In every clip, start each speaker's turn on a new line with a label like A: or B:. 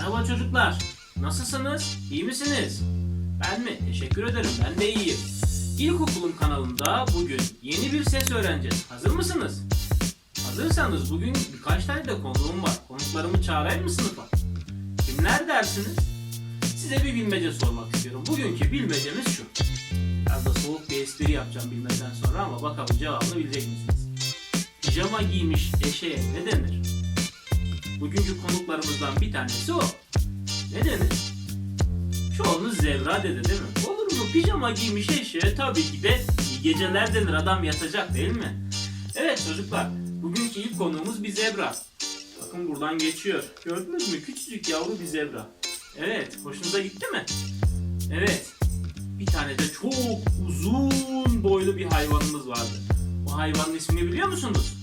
A: Merhaba çocuklar. Nasılsınız? İyi misiniz? Ben mi? Teşekkür ederim. Ben de iyiyim. İlkokulum kanalında bugün yeni bir ses öğreneceğiz. Hazır mısınız? Hazırsanız bugün birkaç tane de konuğum var. Konuklarımı çağırayım mı sınıfa? Kimler dersiniz? Size bir bilmece sormak istiyorum. Bugünkü bilmecemiz şu. Biraz da soğuk bir espri yapacağım bilmeden sonra ama bakalım cevabını bilecek misiniz? Pijama giymiş eşeğe ne denir? Bugünkü konuklarımızdan bir tanesi o. Ne denir? Çoğunuz zebra dedi değil mi? Olur mu? Pijama giymiş eşeğe tabii ki de iyi geceler denir. Adam yatacak değil mi? Evet çocuklar. Bugünkü ilk konuğumuz bir zebra. Bakın buradan geçiyor. Gördünüz mü? Küçücük yavru bir zebra. Evet. Hoşunuza gitti mi? Evet. Bir tane de çok uzun boylu bir hayvanımız vardı. O hayvanın ismini biliyor musunuz?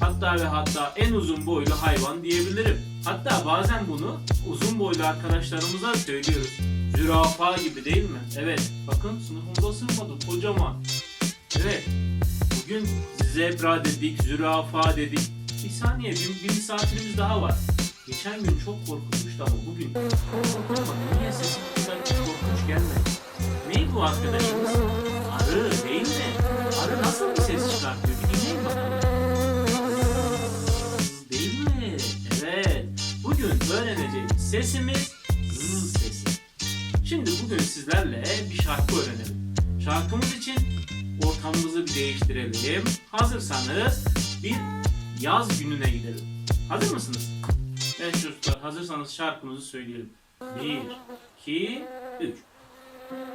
A: Hatta ve hatta en uzun boylu hayvan diyebilirim. Hatta bazen bunu uzun boylu arkadaşlarımıza söylüyoruz. Zürafa gibi değil mi? Evet. Bakın sınıfımda sığmadı kocaman. Evet. Bugün zebra dedik, zürafa dedik. Bir saniye bir, bir misafirimiz daha var. Geçen gün çok korkutmuştu ama bugün korkutmadı. Niye sesi korkunç gelmedi? Ney bu arkadaşımız? Arı sesimiz zzz sesi. Şimdi bugün sizlerle bir şarkı öğrenelim. Şarkımız için ortamımızı bir değiştirelim. Hazırsanız bir yaz gününe gidelim. Hazır mısınız? Evet çocuklar hazırsanız şarkımızı söyleyelim. Bir, iki, üç.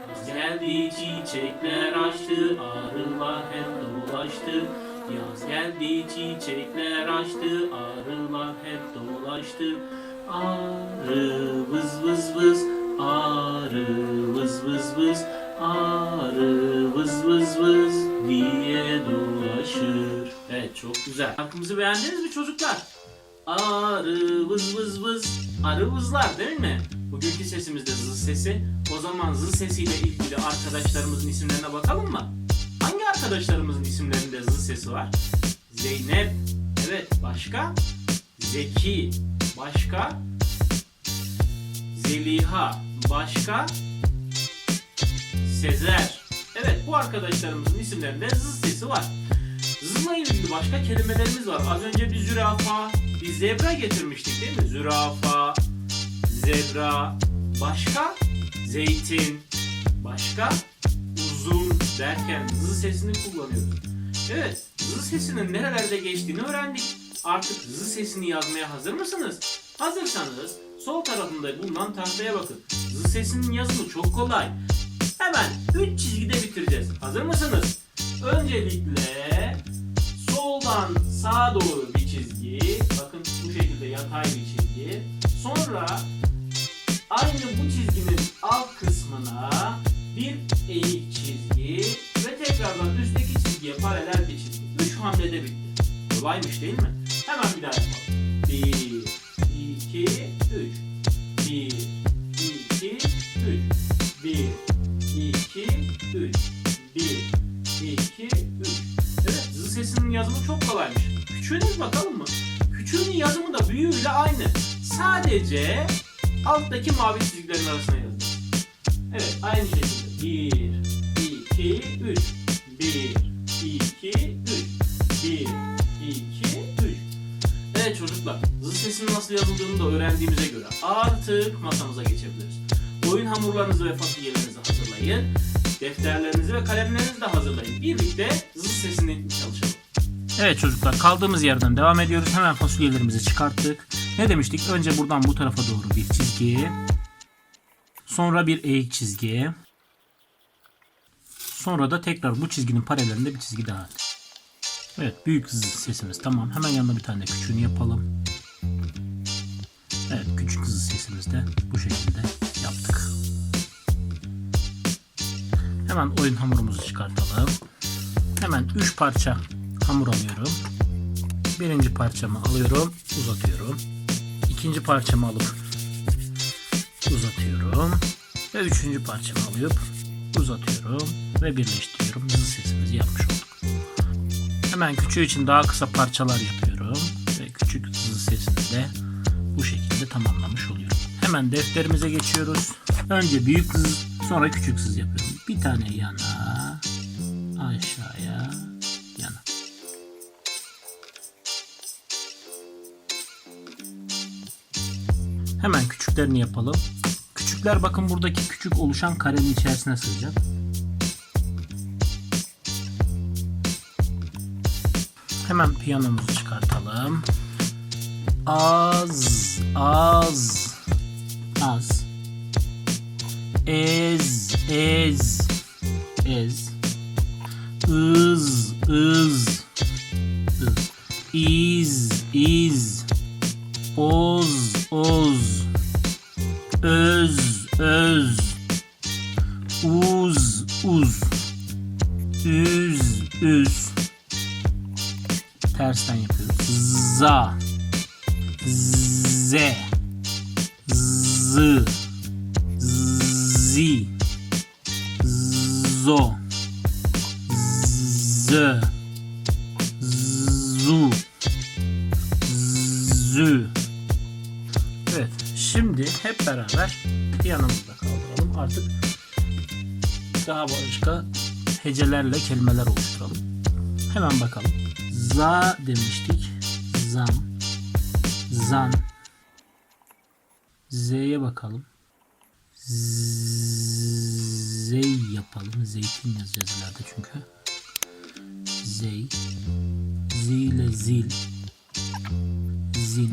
A: Yaz geldi çiçekler açtı, arılar hep dolaştı. Yaz geldi çiçekler açtı, arılar hep dolaştı. Arı vız vız vız, arı vız vız vız, arı vız vız vız diye dolaşır. Evet çok güzel. Şarkımızı beğendiniz mi çocuklar? Arı vız vız vız, arı vızlar değil mi? Bugünkü sesimiz de zız sesi. O zaman zız sesiyle ilgili arkadaşlarımızın isimlerine bakalım mı? Hangi arkadaşlarımızın isimlerinde zız sesi var? Zeynep. Evet. Başka? Zeki. Başka? Zeliha. Başka? Sezer. Evet bu arkadaşlarımızın isimlerinde zız sesi var. Zızla ilgili başka kelimelerimiz var. Az önce bir zürafa, bir zebra getirmiştik değil mi? Zürafa, zebra, başka zeytin, başka uzun derken zı sesini kullanıyoruz. Evet, zı sesinin nerelerde geçtiğini öğrendik. Artık zı sesini yazmaya hazır mısınız? Hazırsanız sol tarafında bulunan tahtaya bakın. Zı sesinin yazımı çok kolay. Hemen 3 çizgide bitireceğiz. Hazır mısınız? Öncelikle soldan sağa doğru bir çizgi. Bakın bu şekilde yatay bir çizgi. Sonra aynı bu çizginin alt kısmına bir eğik çizgi ve tekrardan üstteki çizgiye paralel bir çizgi. 3 hamlede bitti. Kolaymış değil mi? Hemen bir daha yapalım. 1, 2, 3. 1, 2, 3. 1, 2, 3. 1, 2, 3. Evet, zı sesinin yazımı çok kolaymış. Küçüğünüz bakalım mı? Küçüğünün yazımı da büyüğüyle aynı. Sadece alttaki mavi çizgilerin arasına yazın. Evet, aynı şekilde. 1, 2, 3. 1, 2, sesinin nasıl yazıldığını da öğrendiğimize göre artık masamıza geçebiliriz. Oyun hamurlarınızı ve fasulyelerinizi hazırlayın. Defterlerinizi ve kalemlerinizi de hazırlayın. Birlikte zı sesini çalışalım. Evet çocuklar kaldığımız yerden devam ediyoruz. Hemen fasulyelerimizi çıkarttık. Ne demiştik? Önce buradan bu tarafa doğru bir çizgi. Sonra bir eğik çizgi. Sonra da tekrar bu çizginin paralelinde bir çizgi daha. Evet büyük sesimiz tamam. Hemen yanına bir tane küçüğünü yapalım. Hemen oyun hamurumuzu çıkartalım. Hemen 3 parça hamur alıyorum. Birinci parçamı alıyorum, uzatıyorum. İkinci parçamı alıp uzatıyorum. Ve üçüncü parçamı alıp uzatıyorum ve birleştiriyorum. Hızlı sesimizi yapmış olduk. Hemen küçüğü için daha kısa parçalar yapıyorum. Ve küçük hızlı sesini de bu şekilde tamamlamış oluyorum. Hemen defterimize geçiyoruz. Önce büyük sız, sonra küçük sız yapıyorum. Tane yana, aşağıya, yana. Hemen küçüklerini yapalım. Küçükler bakın buradaki küçük oluşan karenin içerisine sığacak. Hemen piyanomuzu çıkartalım. Az, az, az. Ez, ez, Iz, iz, iz. İz, iz. Oz, oz. Öz, öz. Uz, uz. Üz, üz. Tersten yapıyoruz. Za. Z. Z. Zi. Zo. Z. Zu. Zü. Evet. Şimdi hep beraber yanımızda kaldıralım. Artık daha başka hecelerle kelimeler oluşturalım. Hemen bakalım. Za demiştik. Zam. Zan. Z'ye bakalım. Zey yapalım. Zeytin yazacağız ileride çünkü. Zey. Z ile zil. Zil.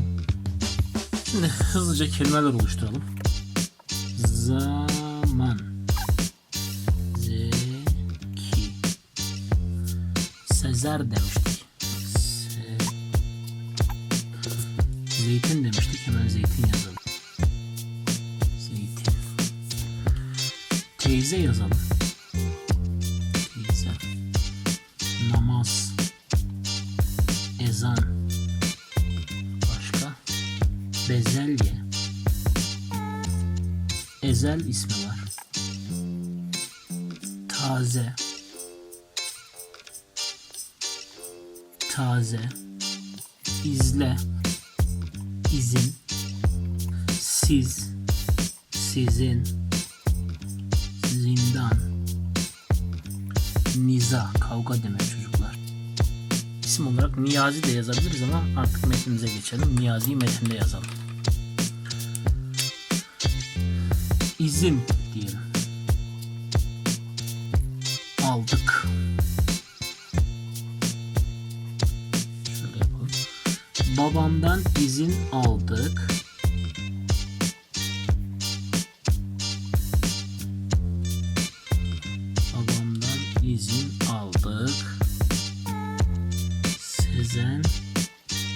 A: Şimdi hızlıca kelimeler oluşturalım. Zaman. Zeki. Sezer demiştik. Se Zeytin demiştik. Hemen zeytin yazalım. Teyze yazalım. Teyze. Namaz. Ezan. Başka? Bezelye. Ezel ismi var. Taze. Taze. İzle. İzin. Siz. Sizin. Niza. Kavga demek çocuklar. İsim olarak Niyazi de yazabiliriz ama artık metnimize geçelim. Niyazi'yi metinde yazalım. İzin diyelim. Aldık. Şöyle yapalım. Babamdan izin aldık. Sezen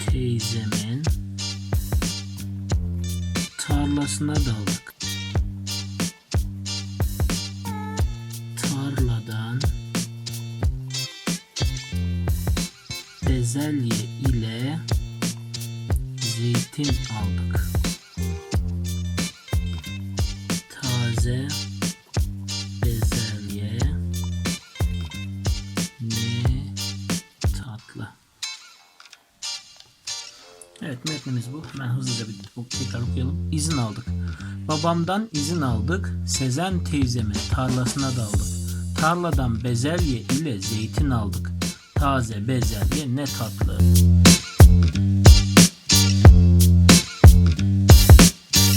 A: teyzemin tarlasına daldık. Tarladan bezelye ile zeytin aldık. Bu- tekrar okuyalım. İzin aldık. Babamdan izin aldık. Sezen teyzemin tarlasına daldık. Tarladan bezelye ile zeytin aldık. Taze bezelye ne tatlı.